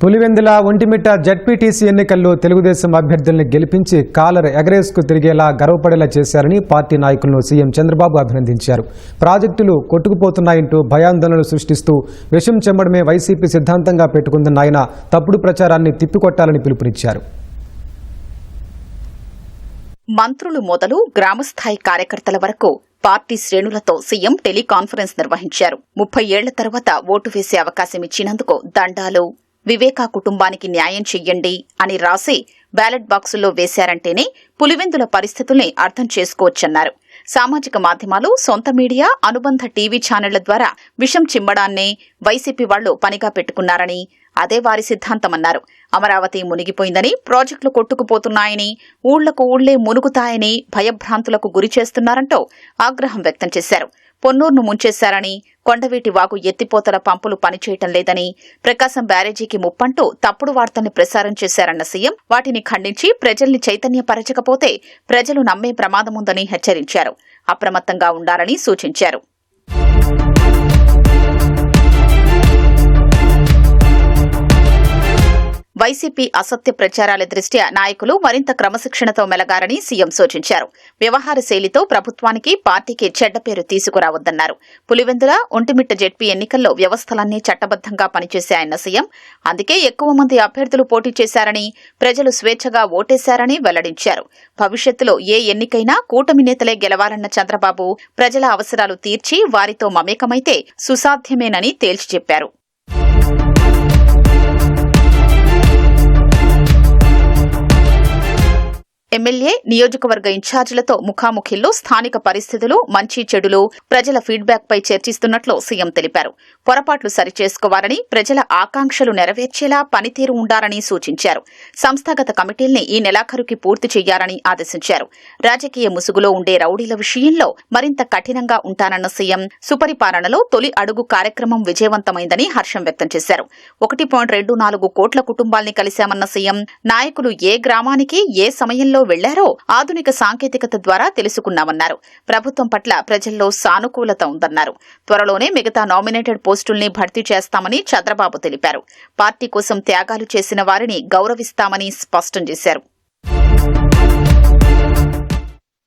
Pulivendula Vontimitta ZPTC ఎన్నికల్లో తెలుగుదేశం అభ్యర్థుల్ని గెలిపించి కాలర్ ఎగరేసుకు తిరిగేలా గర్వపడేలా చేశారని పార్టీ నాయకులను సీఎం చంద్రబాబు అభినందించారు. ప్రాజెక్టులు కొట్టుకుపోతున్నాయంటూ భయాందోళనలు సృష్టిస్తూ విషం చెమ్మడమే వైసీపీ సిద్ధాంతంగా పెట్టుకుందన్న ఆయన తప్పుడు ప్రచారాన్ని తిప్పికొట్టాలని పిలుపునిచ్చారు. మంత్రులు మొదలు గ్రామస్థాయి కార్యకర్తల వరకు పార్టీ శ్రేణులతో సీఎం టెలికాన్ఫరెన్స్ నిర్వహించారు. ముప్పై ఏళ్ళ తర్వాత ఓటు వేసే అవకాశం ఇచ్చినందుకు దండాలు వివేకా కుటుంబానికి న్యాయం చెయ్యండి అని రాసి బ్యాలెట్ బాక్సుల్లో వేశారంటేనే పులివెందుల పరిస్థితుల్ని అర్థం చేసుకోవచ్చన్నారు. సామాజిక మాధ్యమాలు సొంత మీడియా అనుబంధ టీవీ ఛానళ్ళ ద్వారా విషం చిమ్మడాన్నే వైసీపీ వాళ్ళు పనిగా పెట్టుకున్నారని అదే వారి సిద్ధాంతమన్నారు. అమరావతి మునిగిపోయిందని ప్రాజెక్టులు కొట్టుకుపోతున్నాయని ఊళ్ళకు ఊళ్ళే మునుగుతాయని భయభ్రాంతులకు గురి చేస్తున్నారంటూ ఆగ్రహం వ్యక్తం చేశారు. పొన్నూరును ముంచేశారని కొండవీటి వాగు ఎత్తిపోతల పంపులు పనిచేయటం లేదని ప్రకాశం బ్యారేజీకి ముప్పంటూ తప్పుడు వార్తల్ని ప్రసారం చేశారన్న సీఎం. వాటిని ఖండించి ప్రజల్ని చైతన్యపరచకపోతే ప్రజలు నమ్మే ప్రమాదముందని హెచ్చరించారు. అప్రమత్తంగా ఉండాలని సూచించారు. వైసీపీ అసత్య ప్రచారాల దృష్ట్యా నాయకులు మరింత క్రమశిక్షణతో మెలగారని సీఎం సూచించారు. వ్యవహార శైలితో ప్రభుత్వానికి పార్టీకి చెడ్డ పేరు తీసుకురావద్దన్నారు. పులివెందుల ఒంటిమిట్ట జెడ్పీ ఎన్నికల్లో వ్యవస్థలన్నీ చట్టబద్దంగా పనిచేశాయన్న సీఎం అందుకే ఎక్కువ మంది అభ్యర్థులు పోటీ చేశారని ప్రజలు స్వేచ్ఛగా ఓటేశారని వెల్లడించారు. భవిష్యత్తులో ఏ ఎన్నికైనా కూటమి నేతలే గెలవాలన్న చంద్రబాబు ప్రజల అవసరాలు తీర్చి వారితో మమేకమైతే సుసాధ్యమేనని తేల్చి చెప్పారు. ఎమ్మెల్యే నియోజకవర్గ ఇన్ఛార్జీలతో ముఖాముఖిల్లో స్థానిక పరిస్థితులు మంచి చెడులు ప్రజల ఫీడ్బ్యాక్ పై చర్చిస్తున్నట్లు సీఎం తెలిపారు. పొరపాట్లు సరిచేసుకోవాలని ప్రజల ఆకాంక్షలు నెరవేర్చేలా పనితీరు ఉండాలని సూచించారు. సంస్థాగత కమిటీల్ని ఈ నెలాఖరుకి పూర్తి చేయాలని ఆదేశించారు. రాజకీయ ముసుగులో ఉండే రౌడీల విషయంలో మరింత కఠినంగా ఉంటానన్న సీఎం సుపరిపాలనలో తొలి అడుగు కార్యక్రమం విజయవంతమైందని హర్షం వ్యక్తం చేశారు. ఒకటి పాయింట్ రెండు నాలుగు కోట్ల కుటుంబాల్ని కలిశామన్న సీఎం నాయకులు ఏ గ్రామానికి ఏ సమయంలో వెళ్ళారో ఆధునిక సాంకేతికత ద్వారా తెలుసుకున్నామన్నారు. ప్రభుత్వం పట్ల ప్రజల్లో సానుకూలత ఉందన్నారు. త్వరలోనే మిగతా నామినేటెడ్ పోస్టుల్ని భర్తీ చేస్తామని చంద్రబాబు తెలిపారు. పార్టీ కోసం త్యాగాలు చేసిన వారిని గౌరవిస్తామని స్పష్టం చేశారు.